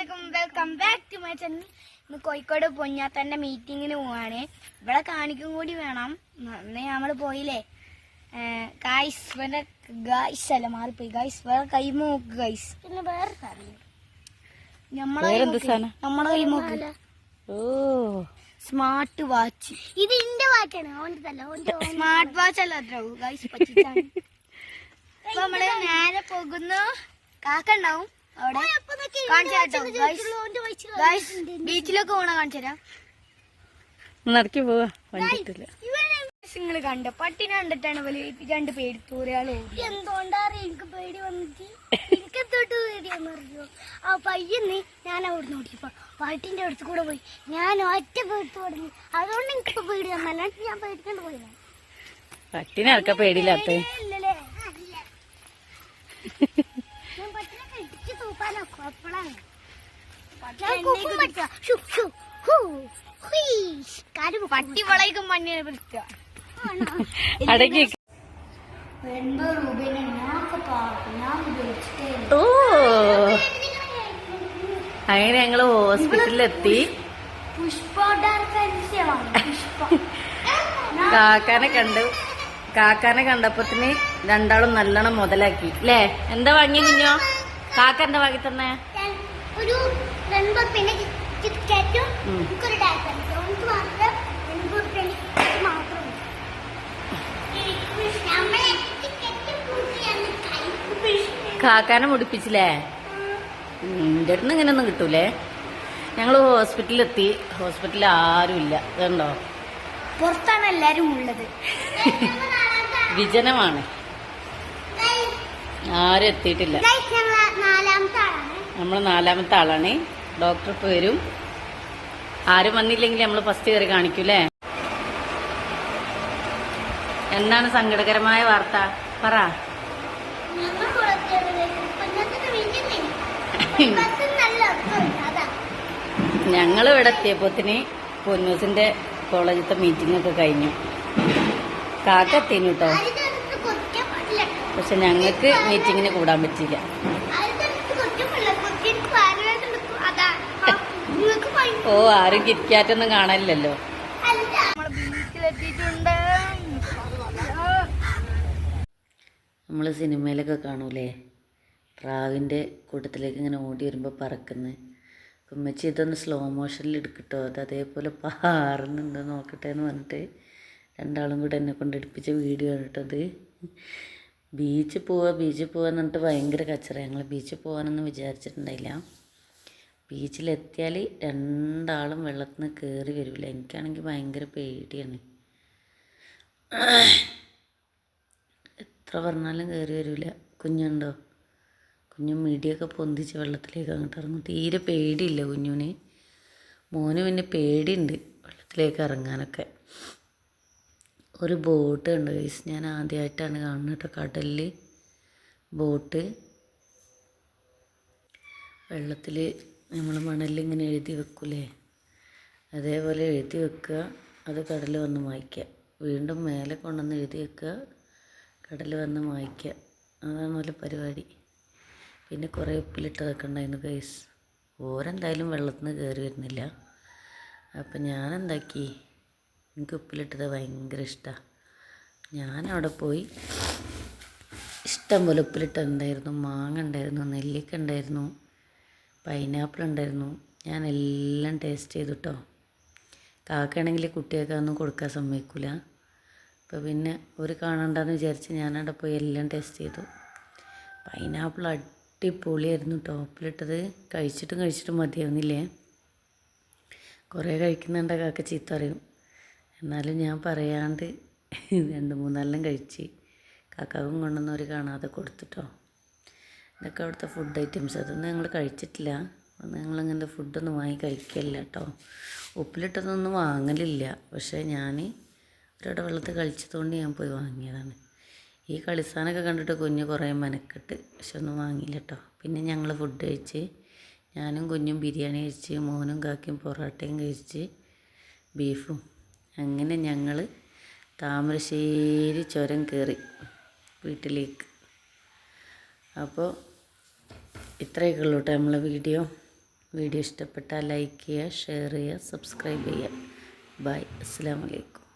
അസ്സലാമലൈക്കും. Welcome back to my channel ഇന്ന് കോഴിക്കോട് പൊന്നാത്തന്റെ മീറ്റിങ്ങിന് പോവാണ്. ഇവിടെ കാണിക്കും കൂടി വേണം. അന്ന് നമ്മൾ പോയില്ലേ? ഗായ്സ് ഇവന്റെ ഗായ്സ് അല്ല മാറിപ്പോയി. ഗായ്സ് വേറെ കൈമോക്ക് ഗായ്സ് പിന്നെ വേറെ നമ്മളെ? നമ്മളെ കൈമോക്ക്. ഓ. സ്മാർട്ട് വാച്ച് ഇത് എന്റെ വാച്ചാണ് സ്മാർട്ട് വാച്ച് അല്ല അത്ര ഗായ്സ് നമ്മൾ നേരെ പോകുന്നു. കാക്ക ഉണ്ടാവും. അവിടെ കാണിച്ചു ബീച്ചിലൊക്കെ പോണ കാണിച്ചു തരാം. നടക്കി പോവാ വണ്ടിട്ടില്ല നിങ്ങൾ കണ്ട പട്ടിനെ കണ്ടിട്ടാണ് ഇവൽ രണ്ട് പേടിത്തൂരയാൾ എന്തുകൊണ്ടാറിയ? എനിക്ക് പേടി വന്നിട്ട്. എനിക്ക് തൊട്ട് പേടിയാന്നറിയോ ആ പയ്യന്ന് ഞാൻ അവിടെ നോക്കിയപ്പോ പാട്ടിന്റെ അടുത്ത് കൂടെ പോയി. ഞാൻ ഒറ്റ പേടി തുടങ്ങി അതുകൊണ്ട് എനിക്ക് പേടി വന്നല്ലാണ്ട് ഞാൻ പേടിക്കൊണ്ട് പോയില്ല പട്ടിനെ ആർക്കാ പേടിയില്ലാത്ത ഹുയ് കാര്യം പട്ടി വളയിക്കും മണ്ണിനെ ഉപയോഗിച്ചിട്ടേ ഓ. അങ്ങനെ ഞങ്ങൾ ഹോസ്പിറ്റലിലെത്തി. കാക്കാനെ കണ്ടു കാക്കാനെ കണ്ടപ്പത്തിന് രണ്ടാളും നല്ലോണം മുതലാക്കി. അല്ലേ എന്താ വാങ്ങിയ കുഞ്ഞോ? കാക്ക എന്താ വാങ്ങി തന്നെ? ഒരു പിന്നെ കാക്കാനെ മുടിപ്പിച്ചില്ലേ? എന്റെ അടുത്ത് ഇങ്ങനെയൊന്നും കിട്ടൂലേ? ഞങ്ങൾ ഹോസ്പിറ്റലിലെത്തി. ഹോസ്പിറ്റലിൽ ഇല്ല. ഇതുണ്ടോ? പുറത്താണ് എല്ലാരും ഉള്ളത്. വിജനമാണ്. ആരും എത്തിയിട്ടില്ല. നമ്മൾ നാലാമത്തെ ആളാണ്. ഡോക്ടർ ഇപ്പൊ വരും ആരും വന്നില്ലെങ്കിൽ നമ്മൾ ഫസ്റ്റ് കയറി കാണിക്കൂലേ എന്താണ് സങ്കടകരമായ വാർത്ത? പറ. ഞങ്ങൾ ഇവിടെ എത്തിയപ്പോത്തിന് പൊന്നൂസിന്റെ കോളേജിലത്തെ മീറ്റിംഗ് ഒക്കെ കഴിഞ്ഞു. കാക്ക എത്തിനു കേട്ടോ പക്ഷെ ഞങ്ങൾക്ക് മീറ്റിങ്ങിന് കൂടാൻ പറ്റിയില്ല. ഓ ആരും കിരിക്കാറ്റൊന്നും കാണാനില്ലല്ലോ. നമ്മൾ സിനിമയിലൊക്കെ കാണൂലേ? പ്രാവിന്റെ കൂട്ടത്തിലേക്ക് ഇങ്ങനെ ഓടി വരുമ്പോൾ പറക്കുന്ന. ഉമ്മച്ചി ഇതൊന്ന് സ്ലോ മോഷനിൽ എടുക്കട്ടോ. അത് അതേപോലെ പാറുന്നുണ്ടോ നോക്കട്ടെ എന്ന് പറഞ്ഞിട്ട് രണ്ടാളും കൂടെ എന്നെ കൊണ്ട് എടുപ്പിച്ച വീഡിയോ കേട്ടത് ബീച്ചിൽ പോവാ ബീച്ചിൽ പോവാന്ന് പറഞ്ഞിട്ട് ഭയങ്കര കച്ചറ. ഞങ്ങൾ ബീച്ചിൽ പോകാനൊന്നും വിചാരിച്ചിട്ടുണ്ടായില്ല. ബീച്ചിലെത്തിയാൽ രണ്ടാളും വെള്ളത്തിൽ നിന്ന് കയറി വരില്ല എനിക്കാണെങ്കിൽ ഭയങ്കര പേടിയാണ്. എത്ര പറഞ്ഞാലും കയറി വരില്ല കുഞ്ഞുണ്ടോ? കുഞ്ഞു മിടിയൊക്കെ പൊന്തിച്ച് വെള്ളത്തിലേക്ക് അങ്ങോട്ട് ഇറങ്ങും. തീരെ പേടിയില്ല കുഞ്ഞുവിന് മോന് പിന്നെ പേടിയുണ്ട് വെള്ളത്തിലേക്ക് ഇറങ്ങാനൊക്കെ. ഒരു ബോട്ട് ഉണ്ട് ഗൈസ്? ഞാൻ ആദ്യമായിട്ടാണ് കാണുന്നത് കേട്ടോ. കടലിൽ ബോട്ട്. വെള്ളത്തിൽ നമ്മൾ മണലിങ്ങനെ എഴുതി വെക്കൂലേ? അതേപോലെ എഴുതി വെക്കുക. അത് കടൽ വന്ന് മായ്ക്കുക. വീണ്ടും മേലെ കൊണ്ടുവന്ന് എഴുതി വെക്കുക. കടൽ വന്ന് മായ്ക്കുക. അതാണ് നല്ല പരിപാടി. പിന്നെ കുറേ ഉപ്പിലിട്ടതൊക്കെ ഉണ്ടായിരുന്നു ഗൈസ് ഓരെന്തായാലും വെള്ളത്തിൽ നിന്ന് കയറി വരുന്നില്ല. അപ്പം ഞാനെന്താക്കി? എനിക്ക് ഉപ്പിലിട്ടത് ഭയങ്കര ഇഷ്ടമാണ് ഞാനവിടെ പോയി ഇഷ്ടം പോലെ ഉപ്പിലിട്ടുണ്ടായിരുന്നു മാങ്ങ ഉണ്ടായിരുന്നു നെല്ലിക്ക ഉണ്ടായിരുന്നു. പൈനാപ്പിൾ ഉണ്ടായിരുന്നു. ഞാൻ എല്ലാം ടേസ്റ്റ് ചെയ്തു കേട്ടോ കാക്കയാണെങ്കിൽ കുട്ടികൾക്കൊന്നും കൊടുക്കാൻ സമ്മതിക്കില്ല അപ്പോൾ പിന്നെ ഒരു കാണണ്ടെന്ന് വിചാരിച്ച് ഞാനവിടെ പോയി എല്ലാം ടേസ്റ്റ് ചെയ്തു. പൈനാപ്പിൾ അടിപൊളിയായിരുന്നു ടോപ്പിലിട്ടത് കഴിച്ചിട്ടും കഴിച്ചിട്ടും മതിയാവുന്നില്ലേ? കുറേ കഴിക്കുന്നുണ്ട് കാക്ക ചീത്ത പറയും. എന്നാലും ഞാൻ പറയാണ്ട് രണ്ട് മൂന്നാലെല്ലാം കഴിച്ച് കാക്കാവും കൊണ്ടുവന്ന് ഒരു കാണാതെ കൊടുത്തിട്ടോ ഇതൊക്കെ അവിടുത്തെ ഫുഡ് ഐറ്റംസ് അതൊന്നും ഞങ്ങൾ കഴിച്ചിട്ടില്ല. ഇങ്ങനത്തെ ഫുഡൊന്നും വാങ്ങി കഴിക്കില്ല കേട്ടോ. ഉപ്പിലിട്ടതൊന്നും വാങ്ങലില്ല. പക്ഷേ ഞാൻ ഒരിടെ വെള്ളത്തിൽ കളിച്ചതുകൊണ്ട് ഞാൻ പോയി വാങ്ങിയതാണ്. ഈ കളിസാനൊക്കെ കണ്ടിട്ട് കുഞ്ഞ് കുറേ മെനക്കെട്ട്. പക്ഷെ ഒന്നും വാങ്ങിയില്ല കേട്ടോ. പിന്നെ ഞങ്ങൾ ഫുഡ് കഴിച്ച് ഞാനും കുഞ്ഞും ബിരിയാണി കഴിച്ച് മോനും കാക്കയും പൊറോട്ടയും കഴിച്ച് ബീഫും. അങ്ങനെ ഞങ്ങൾ താമരശ്ശേരി ചുരം കയറി വീട്ടിലേക്ക്. അപ്പോൾ ഇത്രയൊക്കെ ഉള്ളൂ കേട്ടോ നമ്മളെ വീഡിയോ. വീഡിയോ ഇഷ്ടപ്പെട്ടാൽ ലൈക്ക് ചെയ്യുക ഷെയർ ചെയ്യുക സബ്സ്ക്രൈബ് ചെയ്യുക. ബൈ. അസ്സാം വലൈക്കും